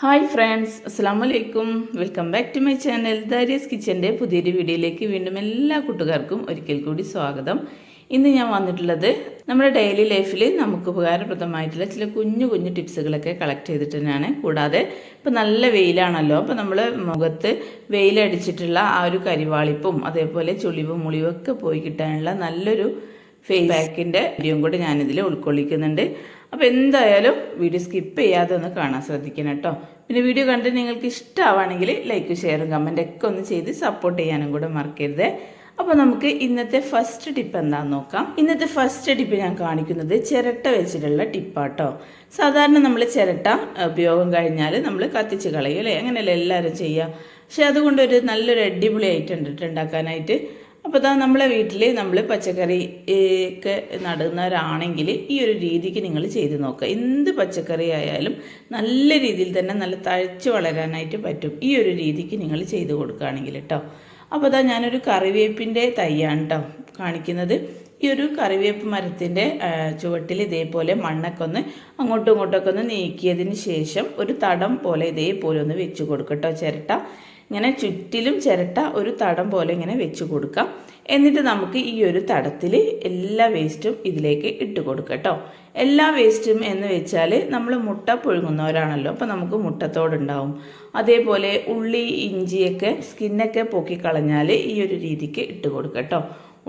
Hi friends അസ്സാം വലൈക്കും welcome back to my channel. Darius കിച്ചന്റെ പുതിയൊരു വീഡിയോയിലേക്ക് വീണ്ടും എല്ലാ കൂട്ടുകാർക്കും ഒരിക്കൽ കൂടി സ്വാഗതം. ഇന്ന് ഞാൻ വന്നിട്ടുള്ളത് നമ്മുടെ ഡെയിലി ലൈഫിൽ നമുക്ക് ഉപകാരപ്രദമായിട്ടുള്ള ചില കുഞ്ഞു കുഞ്ഞു ടിപ്സുകളൊക്കെ കളക്ട് ചെയ്തിട്ട് തന്നെയാണ്. കൂടാതെ ഇപ്പം നല്ല വെയിലാണല്ലോ അപ്പോൾ നമ്മൾ മുഖത്ത് വെയിലടിച്ചിട്ടുള്ള ആ ഒരു കരിവാളിപ്പും അതേപോലെ ചുളിവും മുളിവൊക്കെ പോയി കിട്ടാനുള്ള നല്ലൊരു ഫേസ് പാക്കിന്റെ വീഡിയോയും കൂടി ഞാനിതിൽ ഉൾക്കൊള്ളിക്കുന്നുണ്ട്. അപ്പോൾ എന്തായാലും വീഡിയോ സ്കിപ്പ് ചെയ്യാതെ ഒന്ന് കാണാൻ ശ്രദ്ധിക്കണം കേട്ടോ. പിന്നെ വീഡിയോ കണ്ടിട്ട് നിങ്ങൾക്ക് ഇഷ്ടമാവുകയാണെങ്കിൽ ലൈക്ക് ഷെയറും കമന്റ് ഒക്കെ ഒന്ന് ചെയ്ത് സപ്പോർട്ട് ചെയ്യാനും കൂടെ മറക്കരുത്. അപ്പോൾ നമുക്ക് ഇന്നത്തെ ഫസ്റ്റ് ടിപ്പ് എന്താണെന്ന് നോക്കാം. ഇന്നത്തെ ഫസ്റ്റ് ടിപ്പ് ഞാൻ കാണിക്കുന്നത് ചിരട്ട വെച്ചിട്ടുള്ള ടിപ്പാട്ടോ സാധാരണ നമ്മൾ ചിരട്ട ഉപയോഗം കഴിഞ്ഞാൽ നമ്മൾ കത്തിച്ച് കളയും അല്ലേ? അങ്ങനെയല്ലേ എല്ലാവരും ചെയ്യുക പക്ഷെ അതുകൊണ്ട് ഒരു നല്ലൊരു അടിപൊളി ഐറ്റം ഉണ്ട് ഉണ്ടാക്കാനായിട്ട് അപ്പോൾ ഇതാ നമ്മളെ വീട്ടിൽ നമ്മൾ പച്ചക്കറി ഒക്കെ നടുന്നവരാണെങ്കിൽ ഈ ഒരു രീതിക്ക് നിങ്ങൾ ചെയ്ത് നോക്കുക എന്ത് പച്ചക്കറി ആയാലും നല്ല രീതിയിൽ തന്നെ നല്ല തഴച്ച് വളരാനായിട്ട് പറ്റും. ഈ ഒരു രീതിക്ക് നിങ്ങൾ ചെയ്ത് കൊടുക്കുകയാണെങ്കിൽ കേട്ടോ അപ്പോൾ ഇതാ ഞാനൊരു കറിവേപ്പിന്റെ തൈയാണ് കേട്ടോ കാണിക്കുന്നത്. ഈ ഒരു കറിവേപ്പ് മരത്തിന്റെ ചുവട്ടിൽ ഇതേപോലെ മണ്ണൊക്കെ ഒന്ന് അങ്ങോട്ടും ഇങ്ങോട്ടൊക്കെ ഒന്ന് നീക്കിയതിന് ശേഷം ഒരു തടം പോലെ ഇതേപോലെ ഒന്ന് വെച്ച് കൊടുക്കട്ടോ ചിരട്ട. ഇങ്ങനെ ചുറ്റിലും ചിരട്ട ഒരു തടം പോലെ ഇങ്ങനെ വെച്ച് കൊടുക്കാം. എന്നിട്ട് നമുക്ക് ഈ ഒരു തടത്തിൽ എല്ലാ വേസ്റ്റും ഇതിലേക്ക് ഇട്ട് കൊടുക്കുക കേട്ടോ. എല്ലാ വേസ്റ്റും എന്ന് വെച്ചാൽ നമ്മൾ മുട്ട പുഴുങ്ങുന്നവരാണല്ലോ. അപ്പോൾ നമുക്ക് മുട്ടത്തോടുണ്ടാവും അതേപോലെ ഉള്ളി ഇഞ്ചിയൊക്കെ സ്കിന്നൊക്കെ പൊക്കിക്കളഞ്ഞാൽ ഈ ഒരു രീതിക്ക് ഇട്ട് കൊടുക്കുക കേട്ടോ.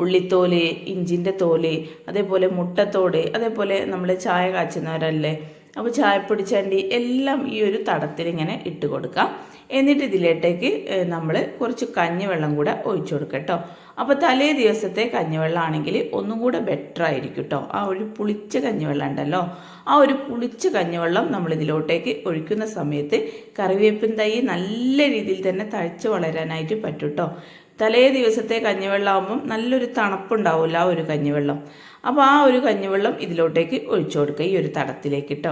ഉള്ളിത്തോൽ ഇഞ്ചിന്റെ തോൽ അതേപോലെ മുട്ടത്തോട് അതേപോലെ നമ്മൾ ചായ കാച്ചുന്നവരല്ലേ അപ്പോൾ ചായപ്പൊടി ചണ്ടി എല്ലാം ഈ ഒരു തടത്തിൽ ഇങ്ങനെ ഇട്ട് കൊടുക്കാം. എന്നിട്ട് ഇതിലേട്ടേക്ക് നമ്മൾ കുറച്ച് കഞ്ഞിവെള്ളം കൂടെ ഒഴിച്ചു കൊടുക്കാം കേട്ടോ. അപ്പോൾ തലേ ദിവസത്തെ കഞ്ഞിവെള്ളം ആണെങ്കിൽ ഒന്നും കൂടെ ബെറ്റർ ആയിരിക്കും കേട്ടോ. ആ ഒരു പുളിച്ച കഞ്ഞിവെള്ളം ഉണ്ടല്ലോ. ആ ഒരു പുളിച്ച കഞ്ഞിവെള്ളം നമ്മൾ ഇതിലോട്ടേക്ക് ഒഴിക്കുന്ന സമയത്ത് കറിവേപ്പിൻ തൈ നല്ല രീതിയിൽ തന്നെ തഴച്ച് വളരാനായിട്ട് പറ്റും കേട്ടോ. തലേ ദിവസത്തെ കഞ്ഞിവെള്ളം ആകുമ്പം നല്ലൊരു തണുപ്പുണ്ടാവില്ല ആ ഒരു കഞ്ഞിവെള്ളം. അപ്പോൾ ആ ഒരു കഞ്ഞിവെള്ളം ഇതിലോട്ടേക്ക് ഒഴിച്ചു കൊടുക്കുക ഈ ഒരു തടത്തിലേക്ക് കേട്ടോ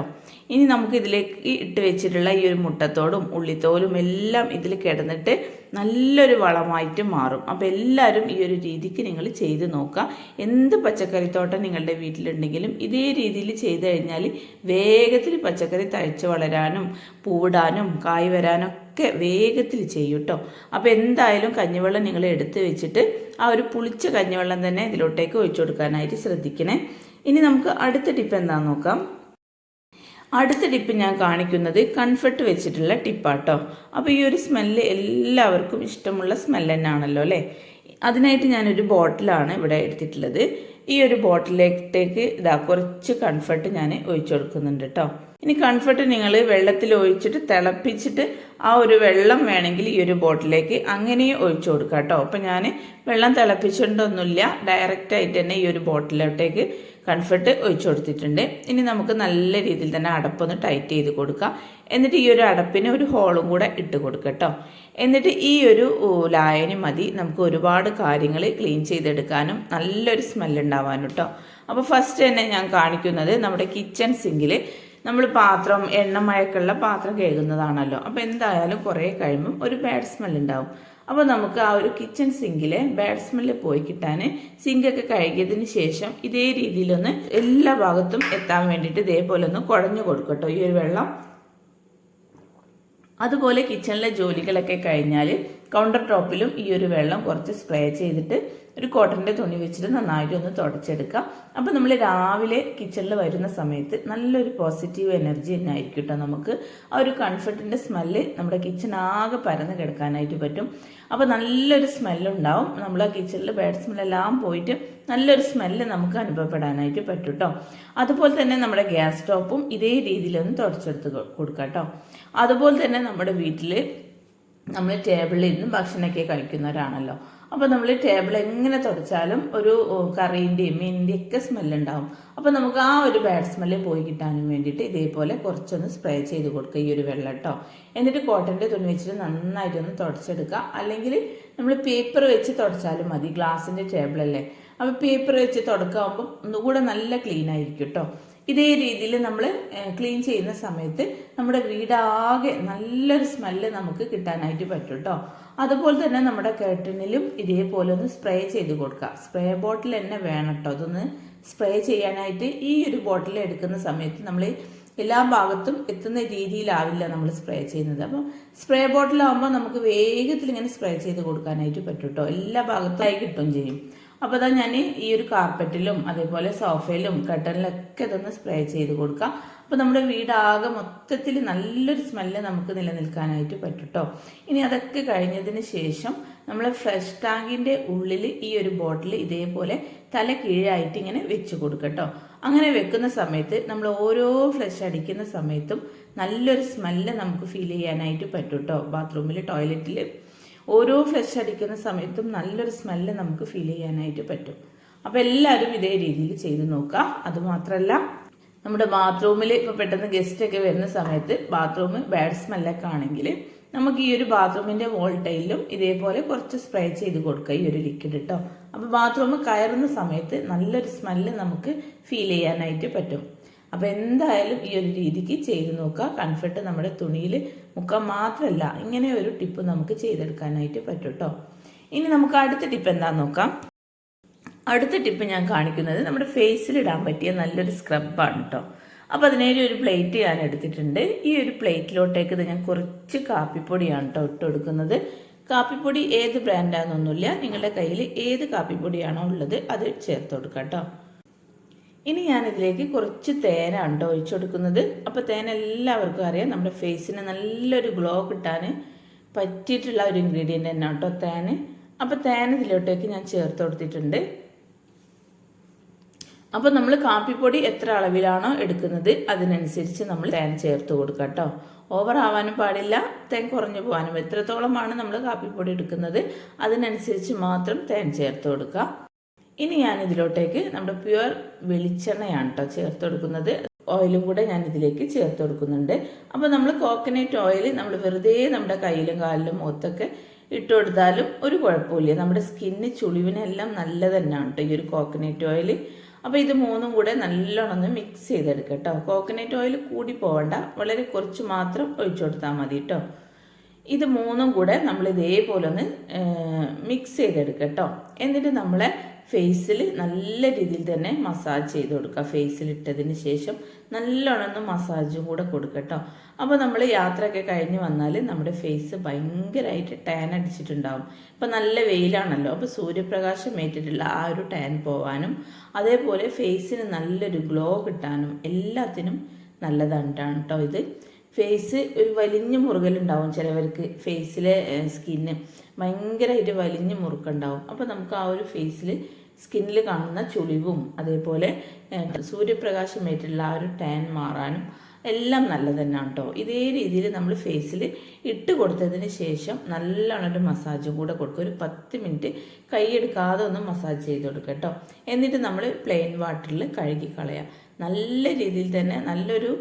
ഇനി നമുക്ക് ഇതിലേക്ക് ഇട്ട് വെച്ചിട്ടുള്ള ഈ ഒരു മുട്ടത്തോടും ഉള്ളിത്തോലും എല്ലാം ഇതിൽ കിടന്നിട്ട് നല്ലൊരു വളമായിട്ട് മാറും. അപ്പോൾ എല്ലാവരും ഈ ഒരു രീതിക്ക് നിങ്ങൾ ചെയ്ത് നോക്കുക. എന്ത് പച്ചക്കറിത്തോട്ടം നിങ്ങളുടെ വീട്ടിലുണ്ടെങ്കിലും ഇതേ രീതിയിൽ ചെയ്ത് കഴിഞ്ഞാൽ വേഗത്തിൽ പച്ചക്കറി തഴച്ച് വളരാനും പൂവിടാനും കായ് വരാനൊക്കെ വേഗത്തിൽ ചെയ്യും കേട്ടോ അപ്പോൾ എന്തായാലും കഞ്ഞിവെള്ളം നിങ്ങൾ എടുത്ത് വെച്ചിട്ട് ആ ഒരു പുളിച്ച കഞ്ഞിവെള്ളം തന്നെ ഇതിലോട്ടേക്ക് ഒഴിച്ചു കൊടുക്കാനായിട്ട് ശ്രദ്ധിക്കണേ. ഇനി നമുക്ക് അടുത്ത ടിപ്പ് എന്താണെന്ന് നോക്കാം. അടുത്ത ടിപ്പ് ഞാൻ കാണിക്കുന്നത് കൺഫർട്ട് വെച്ചിട്ടുള്ള ടിപ്പാട്ടോ. അപ്പോൾ ഈ ഒരു സ്മെല്ല് എല്ലാവർക്കും ഇഷ്ടമുള്ള സ്മെല്ല് തന്നെയാണല്ലോ അല്ലേ? അതിനായിട്ട് ഞാനൊരു ബോട്ടിലാണ് ഇവിടെ എടുത്തിട്ടുള്ളത്. ഈ ഒരു ബോട്ടിലേക്ക് ഇതാ കുറച്ച് കൺഫർട്ട് ഞാൻ ഒഴിച്ചു കൊടുക്കുന്നുണ്ട് കേട്ടോ ഇനി കൺഫർട്ട് നിങ്ങൾ വെള്ളത്തിൽ ഒഴിച്ചിട്ട് തിളപ്പിച്ചിട്ട് ആ ഒരു വെള്ളം വേണമെങ്കിൽ ഈ ഒരു ബോട്ടിലേക്ക് അങ്ങനെ ഒഴിച്ചു കൊടുക്കാം കേട്ടോ അപ്പം ഞാൻ വെള്ളം തിളപ്പിച്ചിട്ടൊന്നുമില്ല ഡയറക്റ്റായിട്ട് തന്നെ ഈ ഒരു ബോട്ടിലോട്ടേക്ക് കൺഫർട്ട് ഒഴിച്ചു കൊടുത്തിട്ടുണ്ട്. ഇനി നമുക്ക് നല്ല രീതിയിൽ തന്നെ അടപ്പൊന്ന് ടൈറ്റ് ചെയ്ത് കൊടുക്കാം. എന്നിട്ട് ഈ ഒരു അടപ്പിന് ഒരു ഹോളും കൂടെ ഇട്ട് കൊടുക്കുക എന്നിട്ട് ഈ ഒരു ലായനി മതി. നമുക്ക് ഒരുപാട് കാര്യങ്ങൾ ക്ലീൻ ചെയ്തെടുക്കാനും നല്ലൊരു സ്മെല്ലുണ്ടാവാനും കേട്ടോ അപ്പോൾ ഫസ്റ്റ് തന്നെ ഞാൻ കാണിക്കുന്നത് നമ്മുടെ കിച്ചൺ സിങ്കിൽ നമ്മൾ പാത്രം എണ്ണമഴക്കുള്ള പാത്രം കഴുകുന്നതാണല്ലോ. അപ്പോൾ എന്തായാലും കുറേ കഴിയുമ്പം ഒരു ബാഡ് സ്മെല്ലുണ്ടാവും അപ്പോൾ നമുക്ക് ആ ഒരു കിച്ചൺ സിങ്കിലെ ബാഡ് സ്മെല്ല് പോയി കിട്ടാൻ സിങ്കൊക്കെ കഴുകിയതിന് ശേഷം ഇതേ രീതിയിലൊന്ന് എല്ലാ ഭാഗത്തും എത്താൻ വേണ്ടിയിട്ട് ഇതേപോലെ ഒന്ന് കുഴഞ്ഞു കൊടുക്കട്ടോ. ഈ ഒരു വെള്ളം. അതുപോലെ കിച്ചണിലെ ജോലികളൊക്കെ കഴിഞ്ഞാൽ കൗണ്ടർ ടോപ്പിലും ഈ ഒരു വെള്ളം കുറച്ച് സ്പ്രേ ചെയ്തിട്ട് ഒരു കോട്ടന്റെ തുണി വെച്ചിട്ട് നന്നായിട്ട് ഒന്ന് തുടച്ചെടുക്കാം. അപ്പോൾ നമ്മൾ രാവിലെ കിച്ചണിൽ വരുന്ന സമയത്ത് നല്ലൊരു പോസിറ്റീവ് എനർജി തന്നെ ആയിരിക്കും കേട്ടോ നമുക്ക്. ആ ഒരു കംഫർട്ടിന്റെ സ്മെല്ല് നമ്മുടെ കിച്ചൺ ആകെ പരന്ന് കിടക്കാനായിട്ട് പറ്റും. അപ്പോൾ നല്ലൊരു സ്മെല്ലുണ്ടാവും നമ്മൾ ആ കിച്ചണിൽ ബാഡ് സ്മെല്ലെല്ലാം പോയിട്ട് നല്ലൊരു സ്മെല്ല് നമുക്ക് അനുഭവപ്പെടാനായിട്ട് പറ്റും കേട്ടോ അതുപോലെ തന്നെ നമ്മുടെ ഗ്യാസ് സ്റ്റോപ്പും ഇതേ രീതിയിലൊന്ന് തുടച്ചെടുത്ത് കൊടുക്കാം കേട്ടോ അതുപോലെ തന്നെ നമ്മുടെ വീട്ടിൽ നമ്മൾ ടേബിളിൽ ഇരുന്ന് ഭക്ഷണമൊക്കെ കഴിക്കുന്നവരാണല്ലോ. അപ്പോൾ നമ്മൾ ടേബിൾ എങ്ങനെ തുടച്ചാലും ഒരു കറീന്റെയും മീനിന്റെയും ഒക്കെ സ്മെല്ലുണ്ടാവും അപ്പോൾ നമുക്ക് ആ ഒരു ബാഡ് സ്മെല്ല് പോയി കിട്ടാനും വേണ്ടിയിട്ട് ഇതേപോലെ കുറച്ചൊന്ന് സ്പ്രേ ചെയ്ത് കൊടുക്കുക ഈ ഒരു വെള്ളം കേട്ടോ എന്നിട്ട് കോട്ടന്റെ തുണി വെച്ചിട്ട് നന്നായിട്ടൊന്ന് തുടച്ചെടുക്കുക. അല്ലെങ്കിൽ നമ്മൾ പേപ്പർ വെച്ച് തുടച്ചാലും മതി ഗ്ലാസിന്റെ ടേബിളല്ലേ അപ്പോൾ പേപ്പർ വെച്ച് തുടക്കാകുമ്പോൾ ഒന്നുകൂടെ നല്ല ക്ലീൻ ആയിരിക്കും കേട്ടോ ഇതേ രീതിയിൽ നമ്മൾ ക്ലീൻ ചെയ്യുന്ന സമയത്ത് നമ്മുടെ വീടാകെ നല്ലൊരു സ്മെല്ല് നമുക്ക് കിട്ടാനായിട്ട് പറ്റും കേട്ടോ അതുപോലെ തന്നെ നമ്മുടെ കേട്ടണിലും ഇതേപോലെ ഒന്ന് സ്പ്രേ ചെയ്ത് കൊടുക്കുക. സ്പ്രേ ബോട്ടിൽ തന്നെ വേണം കേട്ടോ അതൊന്ന് സ്പ്രേ ചെയ്യാനായിട്ട് ഈ ഒരു ബോട്ടിൽ എടുക്കുന്ന സമയത്ത് നമ്മൾ എല്ലാ ഭാഗത്തും എത്തുന്ന രീതിയിലാവില്ല നമ്മൾ സ്പ്രേ ചെയ്യുന്നത്. അപ്പം സ്പ്രേ ബോട്ടിലാവുമ്പോൾ നമുക്ക് വേഗത്തിൽ ഇങ്ങനെ സ്പ്രേ ചെയ്ത് കൊടുക്കാനായിട്ട് പറ്റും കേട്ടോ എല്ലാ ഭാഗത്തായി കിട്ടും ചെയ്യും. അപ്പോൾ അതാ ഞാൻ ഈ ഒരു കാർപ്പറ്റിലും അതേപോലെ സോഫയിലും കട്ടനിലൊക്കെ ഇതൊന്ന് സ്പ്രേ ചെയ്ത് കൊടുക്കാം. അപ്പോൾ നമ്മുടെ വീടാകെ മൊത്തത്തിൽ നല്ലൊരു സ്മെല്ല് നമുക്ക് നിലനിൽക്കാനായിട്ട് പറ്റും കേട്ടോ ഇനി അതൊക്കെ കഴിഞ്ഞതിന് ശേഷം നമ്മൾ ഫ്രഷ് ടാങ്കിന്റെ ഉള്ളിൽ ഈ ഒരു ബോട്ടിൽ ഇതേപോലെ തല കീഴായിട്ട് ഇങ്ങനെ വെച്ച് കൊടുക്കട്ടോ. അങ്ങനെ വെക്കുന്ന സമയത്ത് നമ്മൾ ഓരോ ഫ്ലഷ് അടിക്കുന്ന സമയത്തും നല്ലൊരു സ്മെല്ല് നമുക്ക് ഫീൽ ചെയ്യാനായിട്ട് പറ്റും കേട്ടോ ബാത്റൂമിൽ ടോയ്ലറ്റിൽ ഓരോ ഫ്ലഷ് അടിക്കുന്ന സമയത്തും നല്ലൊരു സ്മെല്ല് നമുക്ക് ഫീൽ ചെയ്യാനായിട്ട് പറ്റും. അപ്പോൾ എല്ലാവരും ഇതേ രീതിയിൽ ചെയ്ത് നോക്കുക. അതുമാത്രമല്ല നമ്മുടെ ബാത്റൂമിൽ ഇപ്പോൾ പെട്ടെന്ന് ഗസ്റ്റ് ഒക്കെ വരുന്ന സമയത്ത് ബാത്റൂം ബാഡ് സ്മെല്ലൊക്കെ ആണെങ്കിൽ നമുക്ക് ഈ ഒരു ബാത്റൂമിന്റെ വോൾട്ടൈലും ഇതേപോലെ കുറച്ച് സ്പ്രേ ചെയ്ത് കൊടുക്കുക ഈ ഒരു ലിക്വിഡ് കേട്ടോ അപ്പോൾ ബാത്റൂം കയറുന്ന സമയത്ത് നല്ലൊരു സ്മെല്ല് നമുക്ക് ഫീൽ ചെയ്യാനായിട്ട് പറ്റും. അപ്പോൾ എന്തായാലും ഈ ഒരു രീതിക്ക് ചെയ്ത് നോക്കുക. കൺഫർട്ട് നമ്മുടെ തുണിയിൽ മുക്കാൻ മാത്രമല്ല ഇങ്ങനെ ഒരു ടിപ്പ് നമുക്ക് ചെയ്തെടുക്കാനായിട്ട് പറ്റും കേട്ടോ ഇനി നമുക്ക് അടുത്ത ടിപ്പ് എന്താണെന്ന് നോക്കാം. അടുത്ത ടിപ്പ് ഞാൻ കാണിക്കുന്നത് നമ്മുടെ ഫേസിൽ ഇടാൻ പറ്റിയ നല്ലൊരു സ്ക്രബാണ് കേട്ടോ അപ്പോൾ അതിനേരി ഒരു പ്ലേറ്റ് ഞാൻ എടുത്തിട്ടുണ്ട്. ഈ ഒരു പ്ലേറ്റിലോട്ടേക്ക് ഞാൻ കുറച്ച് കാപ്പിപ്പൊടിയാണ് കേട്ടോ ഇട്ട് കൊടുക്കുന്നത്. കാപ്പിപ്പൊടി ഏത് ബ്രാൻഡാണെന്നൊന്നുമില്ല നിങ്ങളുടെ കയ്യിൽ ഏത് കാപ്പിപ്പൊടിയാണോ ഉള്ളത് അത് ചേർത്ത് കൊടുക്കാം കേട്ടോ ഇനി ഞാൻ ഇതിലേക്ക് കുറച്ച് തേനാണ് കേട്ടോ ഒഴിച്ചു കൊടുക്കുന്നത്. അപ്പോൾ തേൻ എല്ലാവർക്കും അറിയാം. നമ്മുടെ ഫേസിന് നല്ലൊരു ഗ്ലോ കിട്ടാൻ പറ്റിയിട്ടുള്ള ഒരു ഇൻഗ്രീഡിയന്റ് തന്നെ കേട്ടോ തേൻ അപ്പോൾ തേൻ ഇതിലോട്ടേക്ക് ഞാൻ ചേർത്ത് കൊടുത്തിട്ടുണ്ട്. അപ്പോൾ നമ്മൾ കാപ്പിപ്പൊടി എത്ര അളവിലാണോ എടുക്കുന്നത് അതിനനുസരിച്ച് നമ്മൾ തേൻ ചേർത്ത് കൊടുക്കുക കേട്ടോ. ഓവർ ആവാനും പാടില്ല തേൻ കുറഞ്ഞു പോകാനും എത്രത്തോളമാണ് നമ്മൾ കാപ്പിപ്പൊടി എടുക്കുന്നത്? അതിനനുസരിച്ച് മാത്രം തേൻ ചേർത്ത് കൊടുക്കുക ഇനി ഞാൻ ഇതിലോട്ടേക്ക് നമ്മുടെ പ്യുവർ വെളിച്ചെണ്ണയാണ് കേട്ടോ ചേർത്ത് കൊടുക്കുന്നത് ഓയിലും കൂടെ ഞാൻ ഇതിലേക്ക് ചേർത്ത് കൊടുക്കുന്നുണ്ട് അപ്പോൾ നമ്മൾ കോക്കനട്ട് ഓയിൽ നമ്മൾ വെറുതെ നമ്മുടെ കയ്യിലും കാലിലും മുഖത്തൊക്കെ ഇട്ട് കൊടുത്താലും ഒരു കുഴപ്പമില്ല. നമ്മുടെ സ്കിന്ന് ചുളിവിനെല്ലാം നല്ല തന്നെയാണ് കേട്ടോ ഈ ഒരു കോക്കനട്ട് ഓയിൽ അപ്പോൾ ഇത് മൂന്നും കൂടെ നല്ലോണം ഒന്ന് മിക്സ് ചെയ്തെടുക്കുക കേട്ടോ കോക്കനട്ട് ഓയിൽ കൂടി പോകണ്ട വളരെ കുറച്ച് മാത്രം ഒഴിച്ചു കൊടുത്താൽ മതി കേട്ടോ ഇത് മൂന്നും കൂടെ നമ്മൾ ഇതേപോലെ ഒന്ന് മിക്സ് ചെയ്തെടുക്കുക കേട്ടോ എന്നിട്ട് നമ്മളെ ഫേസിൽ നല്ല രീതിയിൽ തന്നെ മസാജ് ചെയ്ത് കൊടുക്കുക. ഫേസിൽ ഇട്ടതിന് ശേഷം നല്ലോണം മസാജും കൂടെ കൊടുക്കട്ടോ അപ്പോൾ നമ്മൾ യാത്രയൊക്കെ കഴിഞ്ഞ് വന്നാൽ നമ്മുടെ ഫേസ് ഭയങ്കരമായിട്ട് ടാൻ അടിച്ചിട്ടുണ്ടാവും. ഇപ്പം നല്ല വെയിലാണല്ലോ. അപ്പോൾ സൂര്യപ്രകാശം ഏറ്റിട്ടുള്ള ആ ഒരു ടാൻ പോവാനും അതേപോലെ ഫേസിന് നല്ലൊരു ഗ്ലോ കിട്ടാനും എല്ലാത്തിനും നല്ലതാണ് കേട്ടോ ഇത്. ഫേസ് ഒരു വലിഞ്ഞ മുറുകലുണ്ടാവും ചിലവർക്ക് ഫേസിലെ സ്കിന്ന് ഭയങ്കരമായിട്ട് വലിഞ്ഞ മുറുക്കുണ്ടാവും. അപ്പോൾ നമുക്ക് ആ ഒരു ഫേസിൽ സ്കിന്നിൽ കാണുന്ന ചുളിവും അതേപോലെ സൂര്യപ്രകാശം ഏറ്റുള്ള ആ ഒരു ടാൻ മാറാനും എല്ലാം നല്ലത് തന്നെയാണ് കേട്ടോ ഇതേ രീതിയിൽ നമ്മൾ ഫേസിൽ ഇട്ട് കൊടുത്തതിന് ശേഷം നല്ലോണം ഒരു മസാജും കൂടെ കൊടുക്കുക ഒരു പത്ത് മിനിറ്റ് കൈയെടുക്കാതെ ഒന്ന് മസാജ് ചെയ്ത് കൊടുക്കുക കേട്ടോ എന്നിട്ട് നമ്മൾ പ്ലെയിൻ വാട്ടറിൽ കഴുകി കളയാം നല്ല രീതിയിൽ തന്നെ നല്ലൊരു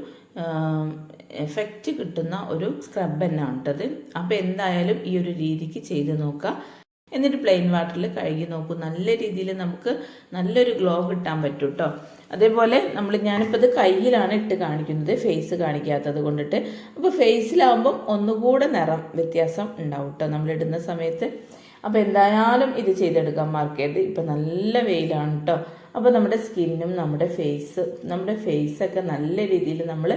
എഫക്റ്റ് കിട്ടുന്ന ഒരു സ്ക്രബ് തന്നെയാണ് കേട്ടത് അപ്പോൾ എന്തായാലും ഈ ഒരു രീതിക്ക് ചെയ്ത് നോക്കുക. എന്നിട്ട് പ്ലെയിൻ വാട്ടറിൽ കഴുകി നോക്കും. നല്ല രീതിയിൽ നമുക്ക് നല്ലൊരു ഗ്ലോ കിട്ടാൻ പറ്റും കേട്ടോ അതേപോലെ നമ്മൾ ഞാനിപ്പോൾ ഇത് കയ്യിലാണ് ഇട്ട് കാണിക്കുന്നത്. ഫേസ് കാണിക്കാത്തത് കൊണ്ടിട്ട്. അപ്പോൾ ഫേസിലാവുമ്പം ഒന്നുകൂടെ നിറം വ്യത്യാസം ഉണ്ടാവും കേട്ടോ നമ്മൾ ഇടുന്ന സമയത്ത്. അപ്പോൾ എന്തായാലും ഇത് ചെയ്തെടുക്കാൻ മറക്കരുത് ഇപ്പം നല്ല വെയിലാണ് കേട്ടോ അപ്പോൾ നമ്മുടെ സ്കിന്നും നമ്മുടെ ഫേസ് നമ്മുടെ ഫേസൊക്കെ നല്ല രീതിയിൽ നമ്മൾ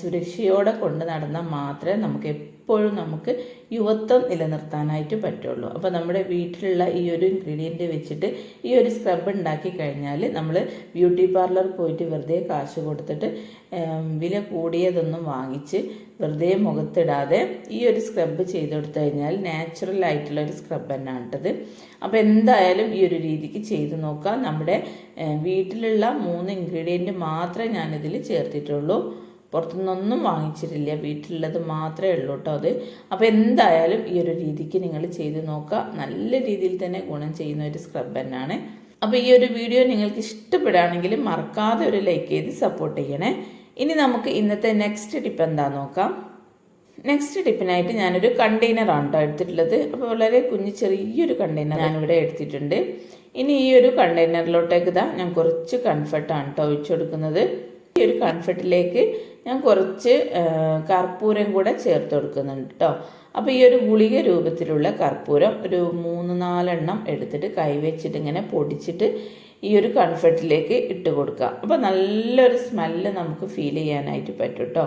സുരക്ഷയോടെ കൊണ്ട് നടന്നാൽ മാത്രമേ നമുക്ക് എപ്പോഴും നമുക്ക് യുവത്വം നിലനിർത്താനായിട്ട് പറ്റുള്ളൂ. അപ്പോൾ നമ്മുടെ വീട്ടിലുള്ള ഈ ഒരു ഇൻഗ്രീഡിയന്റ് വെച്ചിട്ട് ഈ ഒരു സ്ക്രബ് ഉണ്ടാക്കി കഴിഞ്ഞാൽ നമ്മൾ ബ്യൂട്ടി പാർലർ പോയിട്ട് വെറുതെ കാശ് കൊടുത്തിട്ട് വില കൂടിയതൊന്നും വാങ്ങിച്ച് വെറുതെ മുഖത്തിടാതെ ഈ ഒരു സ്ക്രബ് ചെയ്ത് കൊടുത്തു കഴിഞ്ഞാൽ നാച്ചുറൽ ആയിട്ടുള്ള ഒരു സ്ക്രബ് തന്നെയാണ് കേട്ടത് അപ്പോൾ എന്തായാലും ഈ ഒരു രീതിക്ക് ചെയ്ത് നോക്കാം. നമ്മുടെ വീട്ടിലുള്ള മൂന്ന് ഇൻഗ്രീഡിയന്റ് മാത്രമേ ഞാനിതിൽ ചേർത്തിട്ടുള്ളൂ. പുറത്തുനിന്നൊന്നും വാങ്ങിച്ചിട്ടില്ല. വീട്ടിലുള്ളത് മാത്രമേ ഉള്ളൂ കേട്ടോ അത്. അപ്പോൾ എന്തായാലും ഈ ഒരു രീതിക്ക് നിങ്ങൾ ചെയ്ത് നോക്കുക. നല്ല രീതിയിൽ തന്നെ ഗുണം ചെയ്യുന്ന ഒരു സ്ക്രബ് തന്നെയാണ്. അപ്പോൾ ഈ ഒരു വീഡിയോ നിങ്ങൾക്ക് ഇഷ്ടപ്പെടുകയാണെങ്കിൽ മറക്കാതെ ഒരു ലൈക്ക് ചെയ്ത് സപ്പോർട്ട് ചെയ്യണേ. ഇനി നമുക്ക് ഇന്നത്തെ നെക്സ്റ്റ് ടിപ്പ് എന്താണെന്ന് നോക്കാം. നെക്സ്റ്റ് ടിപ്പിനായിട്ട് ഞാനൊരു കണ്ടെയ്നറാണ് കേട്ടോ എടുത്തിട്ടുള്ളത്. അപ്പോൾ വളരെ കുഞ്ഞ് ചെറിയൊരു കണ്ടെയ്നർ ഞാനിവിടെ എടുത്തിട്ടുണ്ട്. ഇനി ഈ ഒരു കണ്ടെയ്നറിലോട്ടേക്ക് ഇതാ ഞാൻ കുറച്ച് കംഫർട്ടാണ് കേട്ടോ ഒഴിച്ചു കൊടുക്കുന്നത്. ഈ ഒരു കംഫർട്ടിലേക്ക് ഞാൻ കുറച്ച് കർപ്പൂരം കൂടെ ചേർത്ത് കൊടുക്കുന്നുണ്ട് കേട്ടോ അപ്പോൾ ഈ ഒരു ഗുളിക രൂപത്തിലുള്ള കർപ്പൂരം ഒരു മൂന്ന് നാലെണ്ണം എടുത്തിട്ട് കൈവച്ചിട്ട് ഇങ്ങനെ പൊടിച്ചിട്ട് ഈ ഒരു കൺഫർട്ടിലേക്ക് ഇട്ട് കൊടുക്കുക. അപ്പോൾ നല്ലൊരു സ്മെല്ല് നമുക്ക് ഫീൽ ചെയ്യാനായിട്ട് പറ്റും കേട്ടോ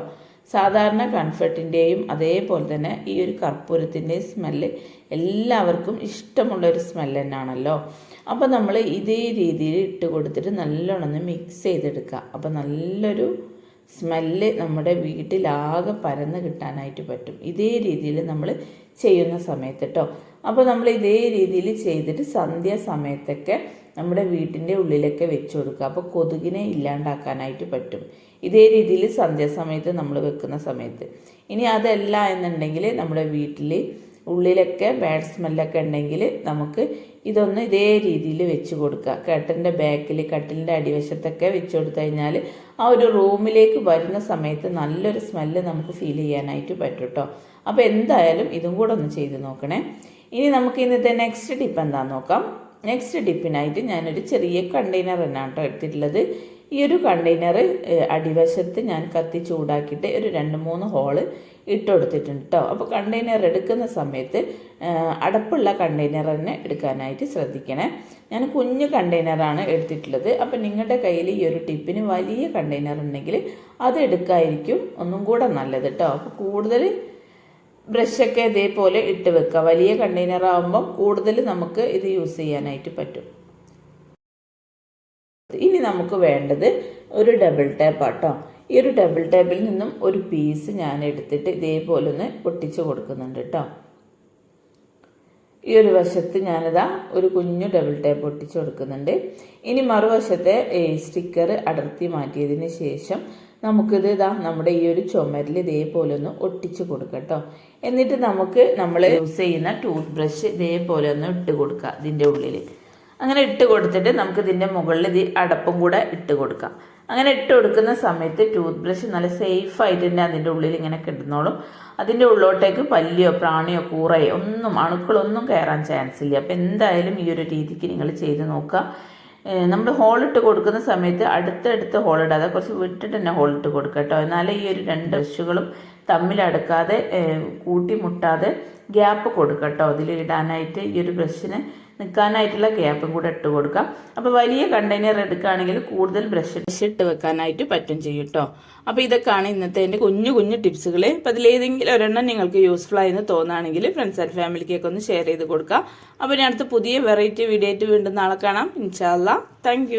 സാധാരണ കൺഫർട്ടിന്റെയും അതേപോലെ തന്നെ ഈ ഒരു കർപ്പൂരത്തിന്റെയും സ്മെല്ല് എല്ലാവർക്കും ഇഷ്ടമുള്ളൊരു സ്മെല്ല് തന്നെയാണല്ലോ. അപ്പോൾ നമ്മൾ ഇതേ രീതിയിൽ ഇട്ട് കൊടുത്തിട്ട് നല്ലോണം മിക്സ് ചെയ്തെടുക്കുക. അപ്പോൾ നല്ലൊരു സ്മെല്ല് നമ്മുടെ വീട്ടിലാകെ പരന്ന് കിട്ടാനായിട്ട് പറ്റും. ഇതേ രീതിയിൽ നമ്മൾ ചെയ്യുന്ന സമയത്ത് കേട്ടോ അപ്പോൾ നമ്മൾ ഇതേ രീതിയിൽ ചെയ്തിട്ട് സന്ധ്യ സമയത്തൊക്കെ നമ്മുടെ വീട്ടിന്റെ ഉള്ളിലൊക്കെ വെച്ച് കൊടുക്കുക. അപ്പോൾ കൊതുകിനെ ഇല്ലാണ്ടാക്കാനായിട്ട് പറ്റും. ഇതേ രീതിയിൽ സന്ധ്യാസമയത്ത് നമ്മൾ വെക്കുന്ന സമയത്ത്. ഇനി അതല്ല എന്നുണ്ടെങ്കിൽ നമ്മുടെ വീട്ടിൽ ഉള്ളിലൊക്കെ ബാഡ് സ്മെല്ലൊക്കെ ഉണ്ടെങ്കിൽ നമുക്ക് ഇതൊന്ന് ഇതേ രീതിയിൽ വെച്ച് കൊടുക്കുക. കട്ടിലിന്റെ ബാക്കിൽ കട്ടിലിന്റെ അടിവശത്തൊക്കെ വെച്ച് കൊടുത്തു കഴിഞ്ഞാൽ ആ ഒരു റൂമിലേക്ക് വരുന്ന സമയത്ത് നല്ലൊരു സ്മെല്ല് നമുക്ക് ഫീൽ ചെയ്യാനായിട്ട് പറ്റും കേട്ടോ അപ്പോൾ എന്തായാലും ഇതും കൂടെ ഒന്ന് ചെയ്ത് നോക്കണേ. ഇനി നമുക്ക് ഇന്നത്തെ നെക്സ്റ്റ് ടിപ്പ് എന്താണെന്ന് നോക്കാം. നെക്സ്റ്റ് ടിപ്പിനായിട്ട് ഞാനൊരു ചെറിയ കണ്ടെയ്നർ എന്നാണ് കേട്ടോ എടുത്തിട്ടുള്ളത്. ഈ ഒരു കണ്ടെയ്നർ അടിവശത്ത് ഞാൻ കത്തി ചൂടാക്കിയിട്ട് ഒരു രണ്ട് മൂന്ന് ഹോൾ ഇട്ട് കൊടുത്തിട്ടുണ്ട് കേട്ടോ അപ്പോൾ കണ്ടെയ്നർ എടുക്കുന്ന സമയത്ത് അടപ്പുള്ള കണ്ടെയ്നർ തന്നെ എടുക്കാനായിട്ട് ശ്രദ്ധിക്കണേ. ഞാൻ കുഞ്ഞു കണ്ടെയ്നറാണ് എടുത്തിട്ടുള്ളത്. അപ്പോൾ നിങ്ങളുടെ കയ്യിൽ ഈ ഒരു ടിപ്പിന് വലിയ കണ്ടെയ്നർ ഉണ്ടെങ്കിൽ അത് എടുക്കായിരിക്കും ഒന്നും കൂടെ നല്ലത് കേട്ടോ അപ്പോൾ കൂടുതൽ ബ്രഷൊക്കെ ഇതേപോലെ ഇട്ട് വെക്കുക വലിയ കണ്ടെയ്നർ ആകുമ്പം കൂടുതൽ നമുക്ക് ഇത് യൂസ് ചെയ്യാനായിട്ട് പറ്റും. ഇനി നമുക്ക് വേണ്ടത് ഒരു ഡബിൾ ടാപ്പ് ആട്ടോ. ഈ ഒരു ഡബിൾ ടാപ്പിൽ നിന്നും ഒരു പീസ് ഞാൻ എടുത്തിട്ട് ഇതേപോലെ ഒന്ന് പൊട്ടിച്ച് കൊടുക്കുന്നുണ്ട് കേട്ടോ ഈ ഒരു വശത്ത് ഞാനിതാ ഒരു കുഞ്ഞു ഡബിൾ ടാപ്പ് ഒട്ടിച്ച് കൊടുക്കുന്നുണ്ട്. ഇനി മറുവശത്തെ സ്റ്റിക്കർ അടർത്തി മാറ്റിയതിന് ശേഷം നമുക്കിത് ഇതാ നമ്മുടെ ഈ ഒരു ചുമരിൽ ഇതേപോലെ ഒന്ന് ഒട്ടിച്ച് കൊടുക്കട്ടോ എന്നിട്ട് നമുക്ക് നമ്മൾ യൂസ് ചെയ്യുന്ന ടൂത്ത് ബ്രഷ് ഇതേപോലെ ഒന്ന് ഇട്ട് കൊടുക്കുക ഇതിന്റെ ഉള്ളിൽ അങ്ങനെ ഇട്ട് കൊടുത്തിട്ട് നമുക്ക് ഇതിന്റെ മുകളിൽ ഇത് അടപ്പും കൂടെ ഇട്ട് കൊടുക്കാം. അങ്ങനെ ഇട്ട് കൊടുക്കുന്ന സമയത്ത് ടൂത്ത് ബ്രഷ് നല്ല സേഫ് ആയിട്ട് തന്നെ അതിന്റെ ഉള്ളിൽ ഇങ്ങനെ കിടന്നോളും. അതിന്റെ ഉള്ളോട്ടേക്ക് പല്ലിയോ പ്രാണിയോ കൂറയോ ഒന്നും അണുക്കളൊന്നും കയറാൻ ചാൻസ് ഇല്ല. അപ്പോൾ എന്തായാലും ഈ ഒരു രീതിക്ക് നിങ്ങൾ ചെയ്ത് നോക്കുക. നമ്മൾ ഹോളിട്ട് കൊടുക്കുന്ന സമയത്ത് അടുത്തടുത്ത് ഹോളിടാതെ കുറച്ച് വിട്ടിട്ട് തന്നെ ഹോളിട്ട് കൊടുക്കുക കേട്ടോ. എന്നാലേ ഈ ഒരു രണ്ട് ബ്രഷുകളും തമ്മിലടുക്കാതെ കൂട്ടിമുട്ടാതെ ഗ്യാപ്പ് കൊടുക്കുക അതിൽ ഇടാനായിട്ട് ഈ ഒരു ബ്രഷിന് നിൽക്കാനായിട്ടുള്ള ഗ്യാപ്പും കൂടെ ഇട്ട് കൊടുക്കാം. അപ്പോൾ വലിയ കണ്ടെയ്നർ എടുക്കുകയാണെങ്കിൽ കൂടുതൽ ബ്രഷ് ബ്രഷ് ഇട്ട് വെക്കാനായിട്ട് പറ്റും ചെയ്യും കേട്ടോ അപ്പോൾ ഇതൊക്കെയാണ് ഇന്നത്തെ എന്റെ കുഞ്ഞു കുഞ്ഞു ടിപ്സുകൾ അപ്പോൾ അതിലേതെങ്കിലും ഒരെണ്ണം നിങ്ങൾക്ക് യൂസ്ഫുൾ ആയെന്ന് തോന്നുകയാണെങ്കിൽ ഫ്രണ്ട്സ് ആൻഡ് ഫാമിലിക്കൊക്കെ ഒന്ന് ഷെയർ ചെയ്ത് കൊടുക്കുക അപ്പോൾ ഞാൻ അടുത്ത പുതിയ വെറൈറ്റി വീഡിയോ ആയിട്ട് വീണ്ടും നാളെ കാണാം. ഇൻഷാല്ല താങ്ക്